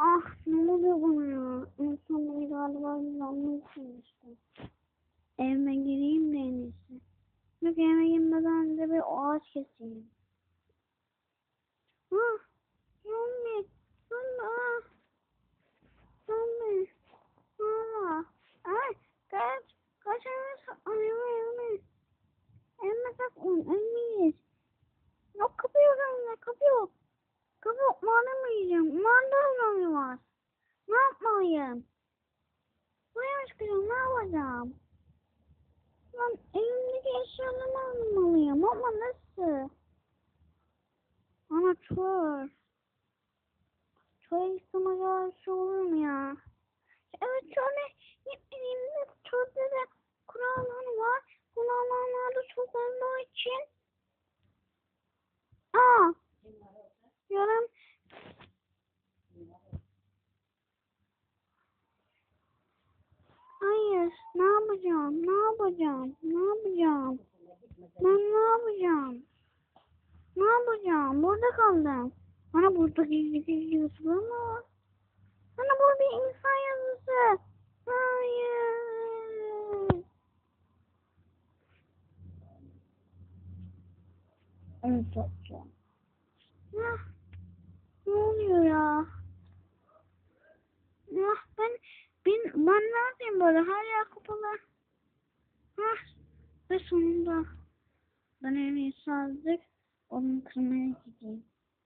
Ah ne oluyor bana ya? En son beni galiba yanlış işte. Evime gireyim de en iyisi. Yok evime girmeden önce bir ağaç keseyim. Ah! Zombi! Zombi! Ah! Zombi! Aa! Ay! Kaç! Kaç evime saklanıyor evime! Evime saklan! Evime Yok kapı yok evimde madem mi yiyeceğim? Madem mi var? Ne yapmalıyım? Buraya mı çıkacağım? Ne yapacağım? Ben elimdeki eşyalarımı almalıyım ama nasıl? Ana çor. Çor istemeye şey olur mu ya? Evet şöyle elimde çorda da kurallar var. Kurallar da çok olduğu için. Ne yapacağım? Ne yapacağım? Ne yapacağım? Ben ne yapacağım? Ne yapacağım? Burada kaldım. Bana burada gizli gizli yazılar mı? Bana bu bir insan yazısı. Hayır. Evet, tutacağım. Ya, ne oluyor? Ya ben ben ben neredeyim böyle her yer kapalı. Hah ve sonunda ben en iyisi azıcık onu kırmaya gideyim.